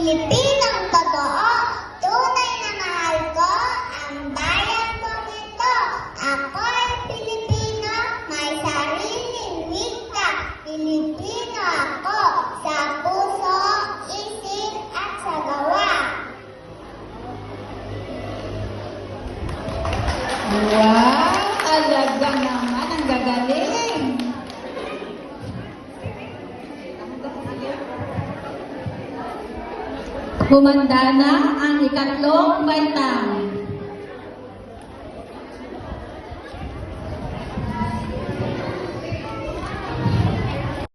Pilipinong totoo, tunay na mahal ko ang bayan ko nito. Ako'y Pilipino, may sariling wika. Pilipino ako sa puso, isip at sa gawa. Wow! Talaga naman, ang gagaling! Humanda na ang ikatlong baitang.